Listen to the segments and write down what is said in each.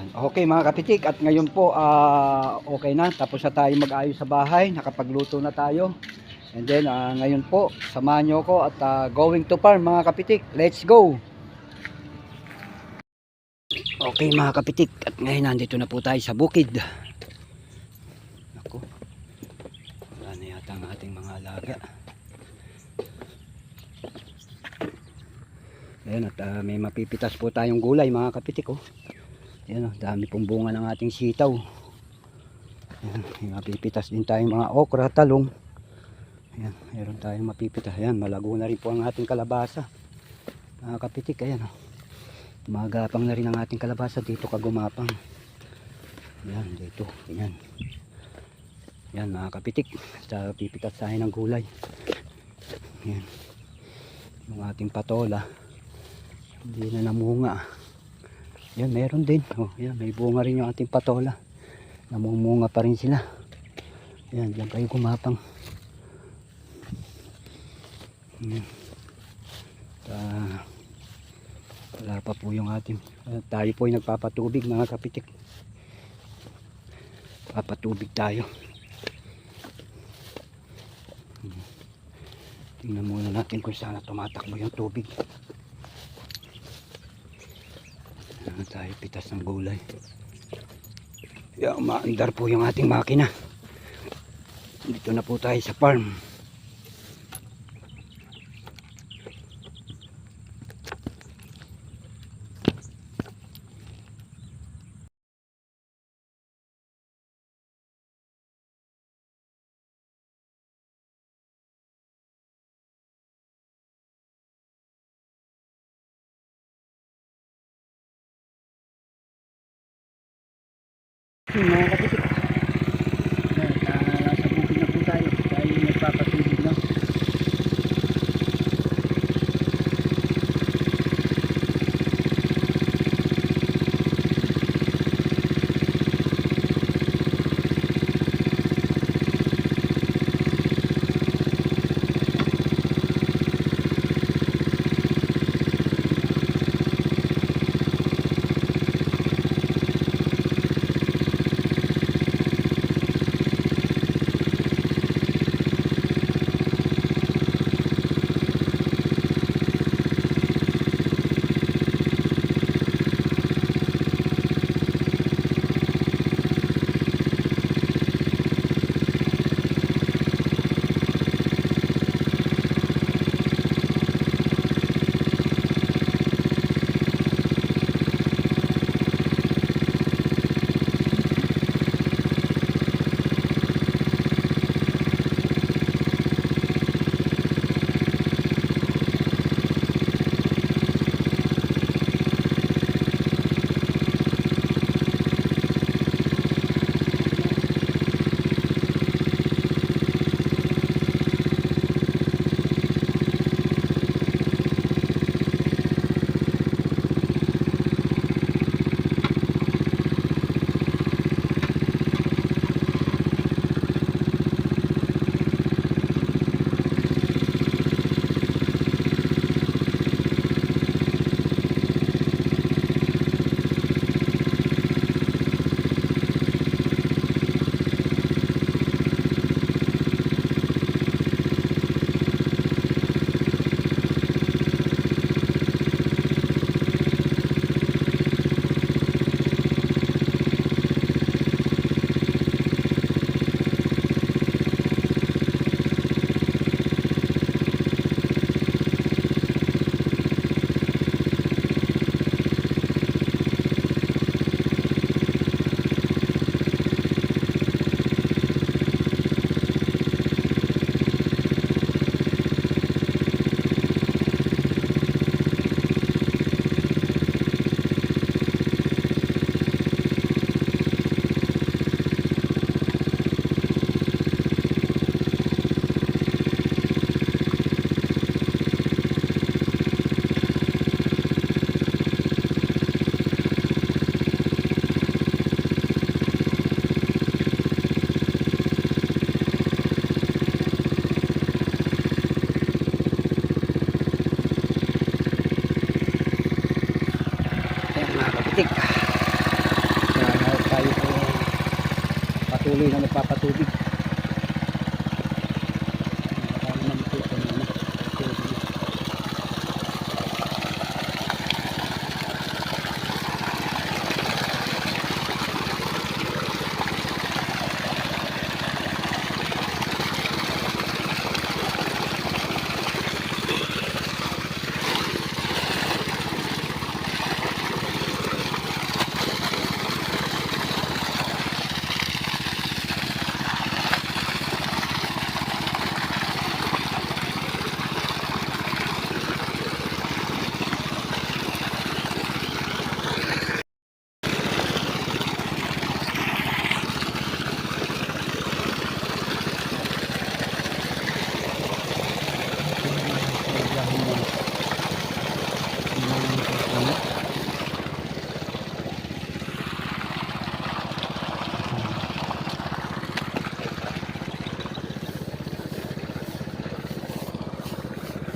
Yan. Okay mga kapitik at ngayon po ah, okay na. Tapos na tayo mag-ayos sa bahay. Nakapagluto na tayo. And then ah, ngayon po samahan nyo ko at ah, going to farm mga kapitik. Let's go! Okay mga kapitik at ngayon nandito na po tayo sa bukid. Ako wala na yata ang ating mga alaga. Ayan at ah, may mapipitas po tayong gulay mga kapitik oh. Ayan oh, dami pong bunga ng ating sitaw. Ayan, mapipitas din tayong mga okra, talong. Ayan, meron tayong mapipitas. Ayan, malago na rin po ang ating kalabasa. Mga kapitik, ayan oh. Magapang na rin ang ating kalabasa dito kagumapang. Ayan, dito. Ayan. Ayan mga kapitik. Sa pipitas tayo ng gulay. Ayan. Yung ating patola. Hindi na namunga. Yan, meron din. Oh, yan, may bunga rin yung ating patola. Namumunga pa rin sila. Yan, diyan kayo kumapang. Yan. Ah, wala pa po yung ating ah, tayo po ay nagpapatubig mga kapitik. Papatubig tayo. Tingnan muna natin kung saan tumatakbo yung tubig. Ano tayo pitas ng gulay. Yeah, umaandar po yung ating makina. Dito na po tayo sa farm. Mga kapitik. Ayan, ah, nasa bukid na po tayo. Tayo nagpapatubig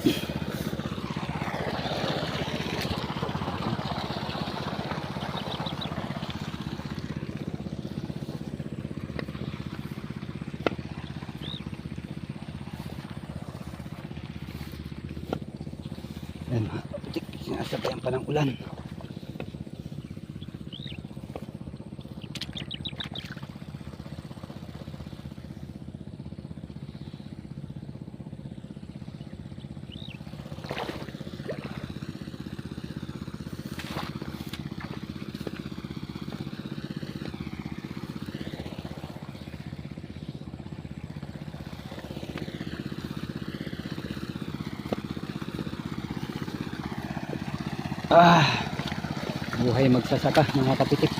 Yan mga kapitik, sinasabayan pa ng ulan. Ah, buhay magsasaka mga kapitik.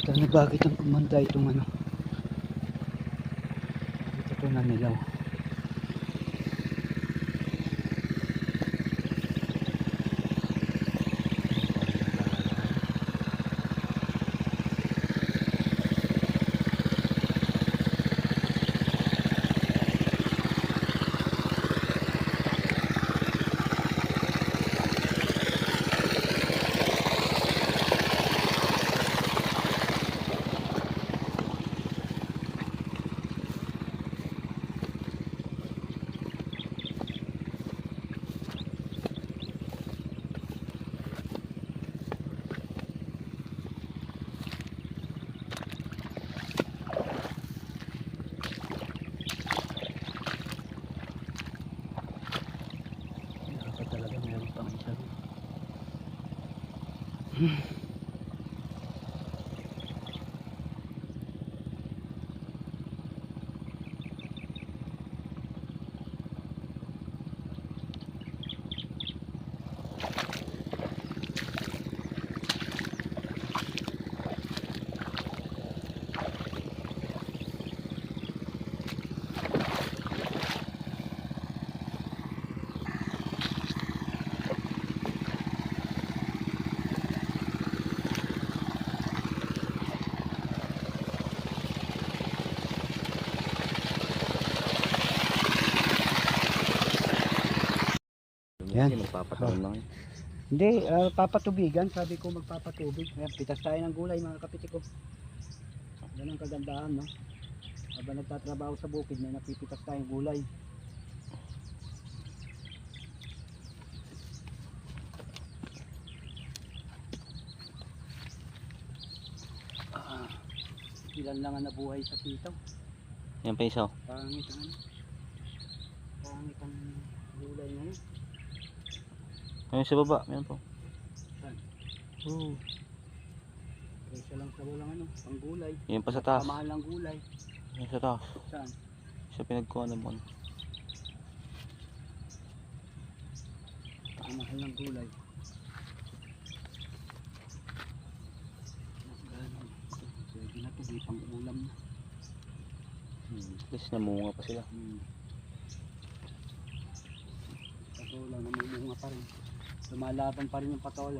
Ito na bakit ang kumanda itong ano. Ito po na nilaw. Dapat talaga meron pang isa. ron. Yan. Magpapatalon lang yun. Hindi, ah, papatubigan. Sabi ko magpapatubig. Ayan, pitas tayo ng gulay mga kapitik ko. Yan ang kagandahan, no? Habang nagtatrabaho sa bukid, may napipitas tayong gulay. Ah, ilan lang ang nabuhay sa sitaw. Yan pa isa. oh. Pangit ang ano. Pangit ang gulay ngayon. Ayun sa baba. Yan po. Saan? Oo. Kaysa lang sa walang ano, pang gulay. Yan pa sa taas. Kamahal ng gulay. Yan sa taas. Saan? Sa pinagkuha ng bon. Kamahal ng gulay. Pwede na ito, may pang ulam na. Hmm. At least namunga pa sila. Hmm. Patola, namumunga pa rin. Lumalaban pa rin yung patola.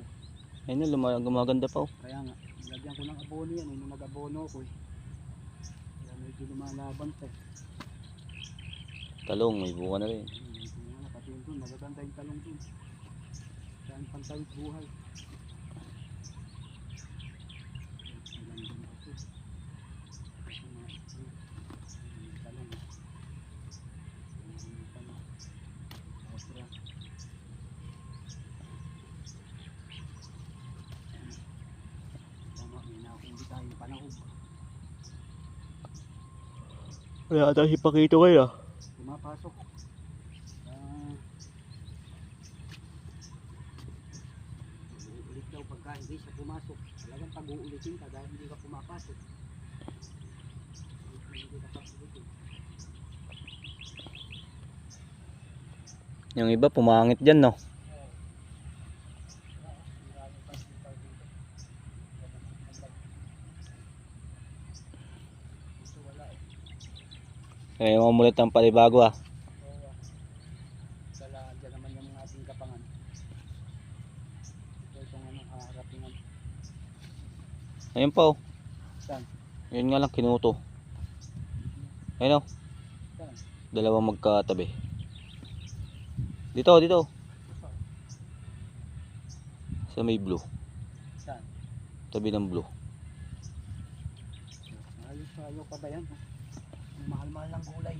Ayun na, luma- gumaganda pa oh. Kaya nga, lagyan ko ng abono yan. eh, Nung nag-abono ko eh. Kaya medyo lumalaban pa eh. Talong, may bunga na rin. Hmm, yung mga pati yun dun, magaganda yung talong dun. Saan pantawid buhay. Maganda na ito. Yung mga- yung talong. Yung talong. Okra. Tama, tayo panahog. Wala ata si Pakito kayo ah. Pumapasok. Ah. Uulit daw pagka hindi siya pumasok. Talagang pag-uulitin ka dahil hindi ka pumapasok. Hindi ka pag-uulitin. Yung iba pumangit dyan no. Maraming pag-ipag dito. Ito wala eh. Kaya mamulit ang palibago ah. So, ah, dala, dyan naman yung ating kapangan. Ito itong ano, haharapin ang Ayun pa oh. Saan? Yun nga lang kinuto. Ayun oh. Saan? Dalawang magkatabi. Dito, dito. Sa may blue. Saan? Tabi ng blue. Ayos ayaw pa ba yan? ha? Mahal-mahal ng gulay.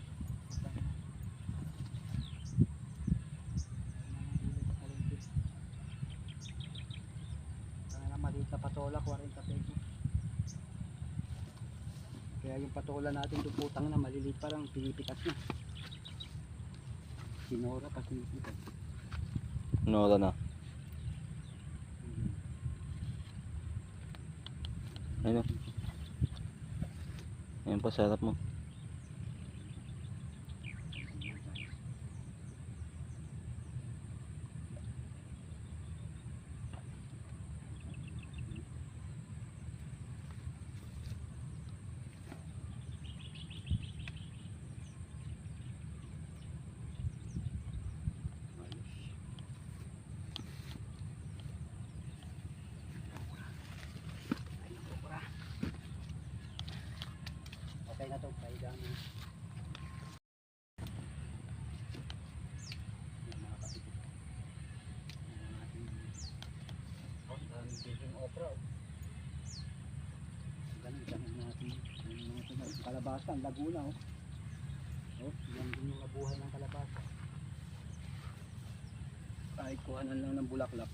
Maliit na patola, 40 pesos. Kaya yung patola natin doon putang na maliliit parang pinipitas na. Sinora pa pinipitas. Nora na. Hmm. Ayun. Ayun pa sarap mo. Okay na to, kaya dami. Yan, mga kapitid. Yan ang ating oh, daming baking okra. oh. Ganun, ganun natin. Ganun natin. Yung Kalabasa, ang Laguna oh. Oh, yan din yung nabuhay ng kalabasa. Kahit kuhanan lang ng bulaklak.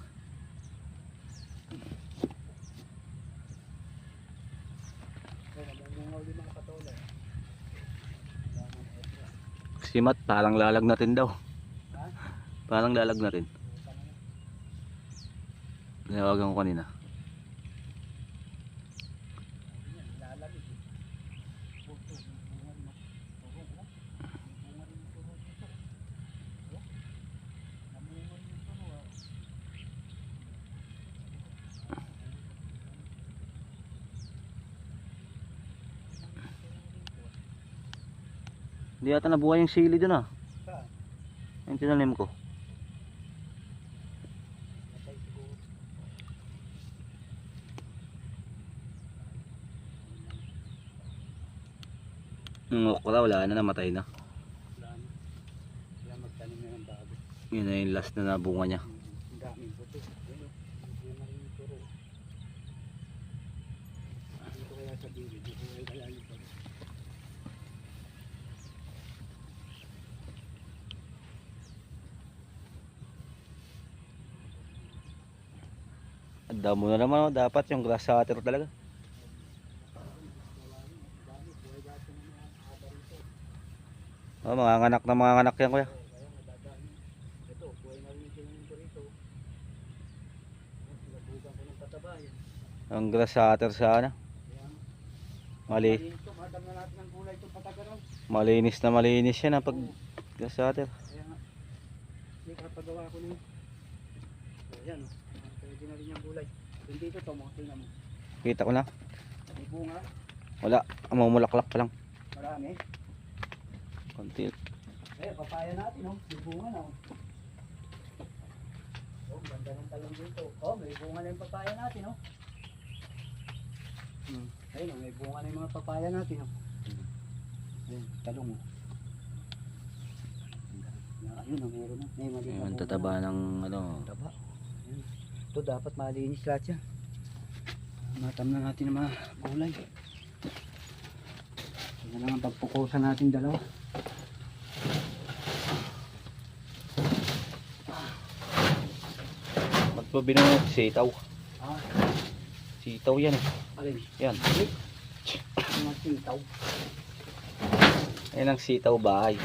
Oh, namungaw din mga patola. eh. Daming okra. Si Matt parang lalag natin daw. Ha? Parang lalag na. Nawagan ko kanina. Yan, lalamig eh. Puto, may bunga rin ng turog, oh. May bunga rin ng turog dito. Oh. Namunga rin yung turog, ah. Hindi yata nabuhay yung sili dun ah. Saan? Yung tinalim ko. Yung okra wala na namatay na. Wala na. Kaya magtanim na ng bago. Yun na yung last na nabunga niya. Ang daming turog. Dito kaya sa gilid, dito kaya damo na naman oh. Dapat yung grass cutter talaga. Oh, mga anak na mga anak yan kuya. Nito. Ang grass cutter sa ano. Mali, malinis na malinis yan ah, pag grass cutter. Kaya nga, hindi kapagawa ko na yun. So, yan o. Pwede na rin yung gulay. Yung dito to mo, tingnan mo. Kita ko na. May bunga, Wala. Mamulaklak pa lang. marami. Konti. Eh, papaya natin, oh. May bunga na, oh. Oh, ganda ng talong dito. Oh, may bunga na yung papaya natin, oh. Hmm. Ayun, oh, may bunga na yung mga papaya natin, oh. Ayun, talong, oh. Na- Ayun, oh, meron na. May mali Ayun, tataba ng ano. Taba. Ito dapat malinis lahat yan. Matam na natin ang mga gulay. Na lang ang pagpukusan natin dalawa. Ba't binunod? Sitaw. Ah, Sitaw yan eh. alin. Yan. Mga sintaw. Ayan ang sitaw bahay.